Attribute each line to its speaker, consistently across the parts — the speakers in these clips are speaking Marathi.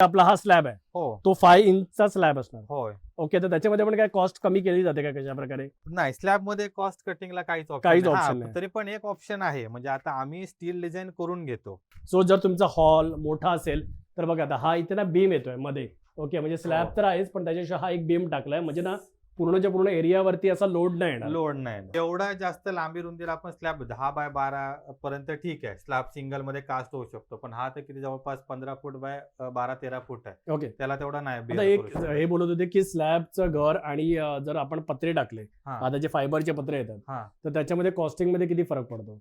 Speaker 1: आपला हा स्लॅब आहे.
Speaker 2: हो.
Speaker 1: तो फाय इंचचा स्लॅब असणार.
Speaker 2: होय.
Speaker 1: ओके तर त्याच्यामध्ये पण काय कॉस्ट कमी केली जाते का कशा प्रकारे
Speaker 2: नाही स्लॅबमध्ये कॉस्ट कटिंगला काहीच
Speaker 1: काहीच option नाही.
Speaker 2: तरी पण एक ऑप्शन आहे. म्हणजे आता आम्ही स्टील डिझाईन करून घेतो.
Speaker 1: सो जर तुमचा हॉल मोठा असेल तर बघा आता हा इथे ना बीम येतोयमध्ये. ओके म्हणजे स्लॅब
Speaker 2: हो.
Speaker 1: तर आहेच पण त्याच्याशिवाय हा एक बीम टाकलाय. म्हणजे ना पूर्णच्या पूर्ण एरियावरती असा लोड नाही येणार.
Speaker 2: लोड नाही एवढा जास्त लांबी रुंदीला आपण स्लॅब दहा बाय बारा पर्यंत ठीक आहे. स्लॅब सिंगलमध्ये कास्ट होऊ शकतो. पण हा तर किती जवळपास पंधरा फूट बाय बारा तेरा फूट आहे.
Speaker 1: ओके.
Speaker 2: त्याला तेवढा नाही
Speaker 1: एक. हे बोलत होते की स्लॅबचं घर आणि जर आपण पत्रे टाकले. आता जे फायबरचे पत्रे येतात. तर त्याच्यामध्ये कॉस्टिंगमध्ये किती फरक पडतो?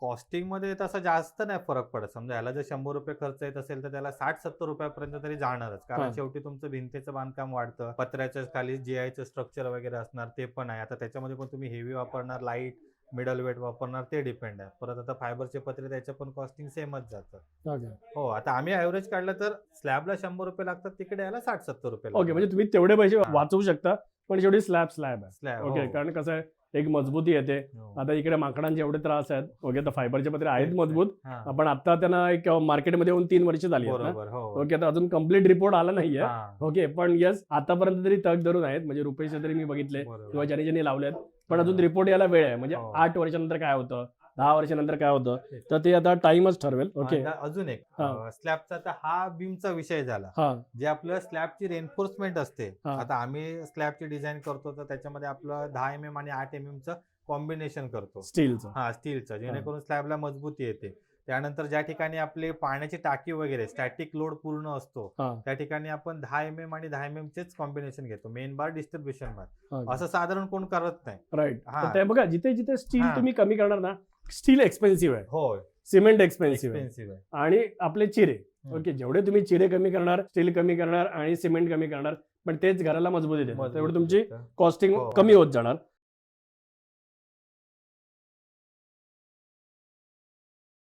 Speaker 2: कॉस्टिंगमध्ये तसा जास्त नाही फरक पडत. समजा याला जर शंभर रुपये खर्च येत असेल तर त्याला साठ सत्तर रुपयापर्यंत तरी जाणारच. कारण शेवटी तुमचं भिंतीचं बांधकाम वाढतं. पत्र्याच्या खाली जीआयचं स्ट्रक्चर वगैरे असणार ते पण आहे. आता त्याच्यामध्ये पण तुम्ही हेवी वापरणार लाइट मिडल वेट वापरणार ते डिपेंड आहे. परत आता फायबरचे पत्रे त्याचं पण कॉस्टिंग सेमच जातं.
Speaker 1: ओके
Speaker 2: हो आता आम्ही ऍव्हरेज काढलं तर स्लॅबला शंभर रुपये लागतात तिकडे याला साठ सत्तर रुपये
Speaker 1: ओके म्हणजे तुम्ही तेवढे पैसे
Speaker 2: हा.
Speaker 1: वाचवू शकता पण शेवटी स्लॅब स्लॅब आहे.
Speaker 2: स्लॅब
Speaker 1: ओके कारण कसं आहे एक मजबूती येते
Speaker 2: हो.
Speaker 1: आता इकडे माकडांचे एवढे त्रास आहेत ओके तर फायबरचे पत्रे आहेत मजबूत. आपण आता त्यांना एक मार्केटमध्ये येऊन तीन वर्ष झाली आहेत
Speaker 2: हो
Speaker 1: ओके तर अजून कंप्लीट रिपोर्ट आला नाहीये. ओके पण यस आतापर्यंत तरी तग धरून आहेत म्हणजे रुपये तरी मी बघितले. किंवा ज्याने ज्याने लावलेत पण
Speaker 2: हा.
Speaker 1: अजून रिपोर्ट यायला वेळ आहे म्हणजे
Speaker 2: हो.
Speaker 1: आठ वर्षानंतर काय होतं दहा वर्षानंतर काय होतं? तर ते आता टाइमच ठरवेल. ओके.
Speaker 2: अजून एक
Speaker 1: हा.
Speaker 2: स्लॅबचा तर हा बीमचा विषय झाला.
Speaker 1: हा.
Speaker 2: जे आपलं स्लॅबची रेन्फोर्समेंट असते.
Speaker 1: हा.
Speaker 2: आता आम्ही स्लॅबची डिझाईन करतो तर त्याच्यामध्ये आपलं दहा एम एम आणि आठ एम एम च कॉम्बिनेशन करतो.
Speaker 1: स्टीलचं.
Speaker 2: हा स्टीलचं जेणेकरून स्लॅबला मजबूती येते. त्यानंतर ज्या ठिकाणी आपले पाण्याची टाकी वगैरे स्टॅटिक लोड पूर्ण असतो
Speaker 1: हा.
Speaker 2: त्या ठिकाणी आपण दहा एम एम आणि दहा एम एम चेच कॉम्बिनेशन घेतो. मेन बार डिस्ट्रीब्युशन बार असं साधारण कोण करत नाही.
Speaker 1: राईट
Speaker 2: हा.
Speaker 1: ते बघा जिथे जिथे स्टील
Speaker 2: हा.
Speaker 1: तुम्ही कमी करणार ना स्टील एक्सपेन्सिव्ह आहे.
Speaker 2: होय.
Speaker 1: सिमेंट एक्सपेन्सिव्ह आहे.
Speaker 2: एक्सपेन्सिव्ह आहे.
Speaker 1: आणि आपले चिरे.
Speaker 2: हम्म.
Speaker 1: ओके जेवढे तुम्ही चिरे कमी करणार स्टील कमी करणार आणि सिमेंट कमी करणार पण तेच घराला मजबूती देतात. तेवढी तुमची कॉस्टिंग
Speaker 2: हो.
Speaker 1: कमी होत जाणार.